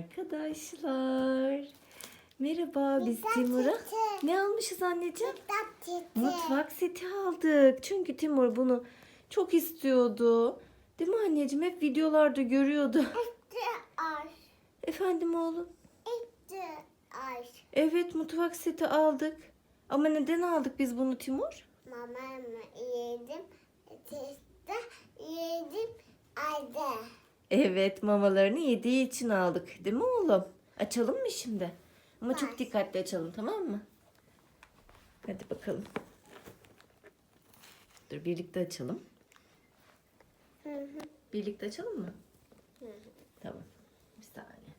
Arkadaşlar. Merhaba biz Timur'a ne almışız anneciğim? Mutfak seti aldık. Çünkü Timur bunu çok istiyordu. Değil mi anneciğim? Hep videolarda görüyordu. Efendim oğlum? Evet mutfak seti aldık. Ama neden aldık biz bunu Timur? Mamam yedim. Testa yedim. Ayda. Evet mamalarını yediği için aldık. Değil mi oğlum? Açalım mı şimdi? Ama çok dikkatli açalım tamam mı? Hadi bakalım. Dur birlikte açalım. Birlikte açalım mı? Tamam. Bir saniye.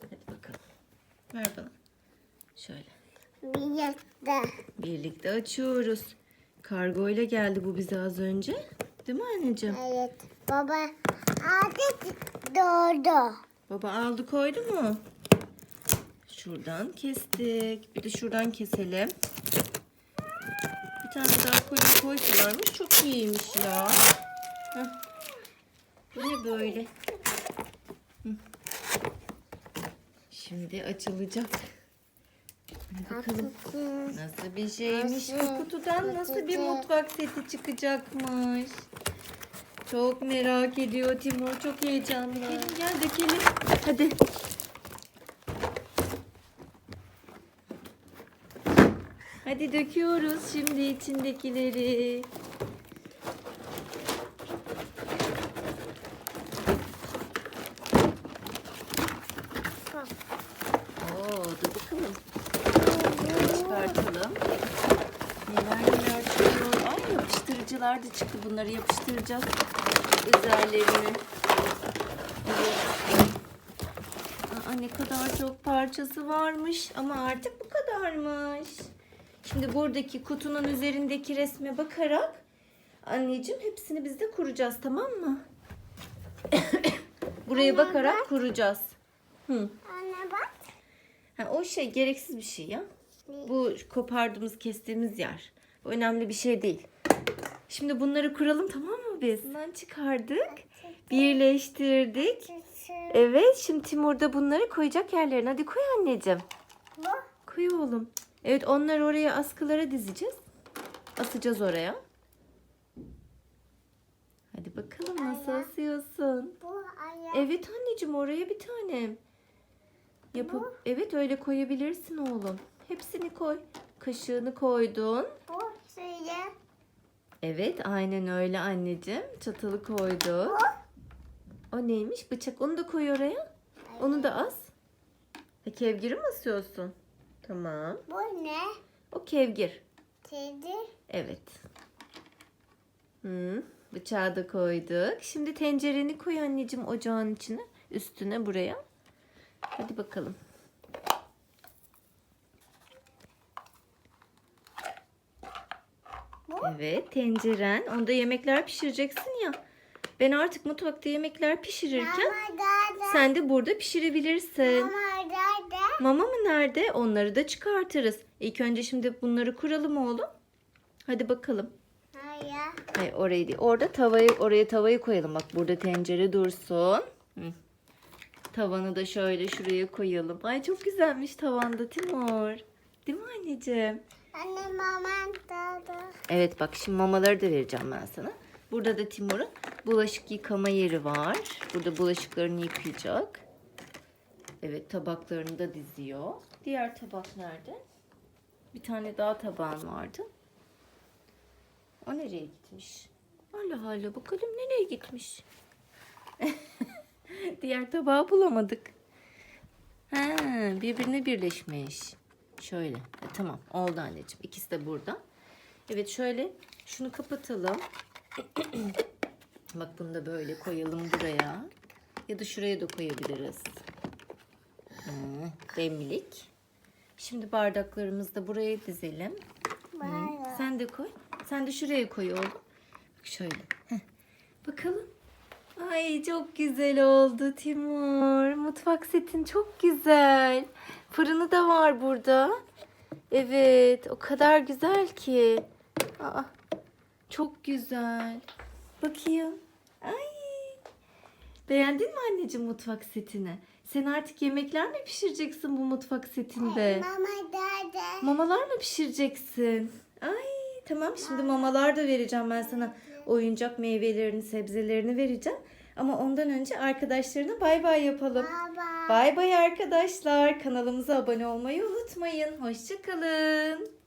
Hadi bakalım. Ver bana. Şöyle. Bir yatta. Birlikte açıyoruz. Kargo ile geldi bu bize az önce. Değil mi anneciğim? Evet. Baba adet doğdu. Baba aldı koydu mu? Şuradan kestik. Bir de şuradan keselim. Bir tane daha koyun koysalarmış. Çok iyiymiş ya. Heh. Bu ne böyle? Hı. Şimdi açılacak. Hadi bakalım. Nasıl bir şeymiş bu kutudan nasıl bir mutfak seti çıkacakmış. Çok merak ediyor Timur. Çok heyecanlı. Gelin gel dökelim. Hadi. Hadi döküyoruz şimdi içindekileri. Yapıştırıcılar da çıktı. Bunları yapıştıracağız. Üzerlerine. Evet. Aa, ne kadar çok parçası varmış. Ama artık bu kadarmış. Şimdi buradaki kutunun üzerindeki resme bakarak anneciğim hepsini biz de kuracağız tamam mı? Buraya bakarak kuracağız. Hı. Anne bak. Ha, o şey gereksiz bir şey ya. Bu kopardığımız kestiğimiz yer. Bu önemli bir şey değil. Şimdi bunları kuralım tamam mı biz? Bundan çıkardık. Birleştirdik. Evet şimdi Timur da bunları koyacak yerlerine. Hadi koy anneciğim. Koy oğlum. Evet onları oraya askılara dizeceğiz. Asacağız oraya. Hadi bakalım nasıl asıyorsun? Bu ayak. Evet anneciğim oraya bir tane. Yapıp evet öyle koyabilirsin oğlum. Hepsini koy. Kaşığını koydun. Evet aynen öyle anneciğim. Çatalı koyduk. O neymiş? Bıçak onu da koy oraya. Onu da as. Ha, kevgiri mi asıyorsun? Tamam. Bu ne? O kevgir. Kedi. Evet. Hı, bıçağı da koyduk. Şimdi tencereni koy anneciğim ocağın içine. Üstüne buraya. Hadi bakalım. Evet tenceren. Onda yemekler pişireceksin ya. Ben artık mutfakta yemekler pişirirken Mama sen de burada pişirebilirsin. Mama dada. Mama mı nerede? Onları da çıkartırız. İlk önce şimdi bunları kuralım oğlum. Hadi bakalım. Hayır. Hayır orayı değil. Orada tavayı oraya tavayı koyalım. Bak burada tencere dursun. Hı. Tavanı da şöyle şuraya koyalım. Ay çok güzelmiş tavanda Timur. Değil mi anneciğim? Anne mama dada. Evet bak şimdi mamaları da vereceğim ben sana. Burada da Timur'un bulaşık yıkama yeri var. Burada bulaşıklarını yıkayacak. Evet tabaklarını da diziyor. Diğer tabak nerede? Bir tane daha tabağın vardı. O nereye gitmiş? Hala hala bakalım nereye gitmiş? Diğer tabağı bulamadık. Ha, birbirine birleşmiş. Şöyle. Ha, tamam oldu anneciğim. İkisi de burada. Evet şöyle şunu kapatalım. Bak bunu da böyle koyalım buraya. Ya da şuraya da koyabiliriz. Hı, demlik. Şimdi bardaklarımızı da buraya dizelim. Hı, Sen de koy. Sen de şuraya koy oğlum. Bak şöyle. Heh. Bakalım. Ay çok güzel oldu Timur. Mutfak setin çok güzel. Fırını da var burada. Evet o kadar güzel ki. Aa, çok güzel. Bakayım. Ay. Beğendin mi anneciğim mutfak setini? Sen artık yemekler mi pişireceksin bu mutfak setinde? Mama dada. Mamalar mı pişireceksin? Ay tamam şimdi mamalar da vereceğim ben sana. Oyuncak meyvelerini, sebzelerini vereceğim. Ama ondan önce arkadaşlarına bay bay yapalım. Baba. Bay bay arkadaşlar. Kanalımıza abone olmayı unutmayın. Hoşçakalın.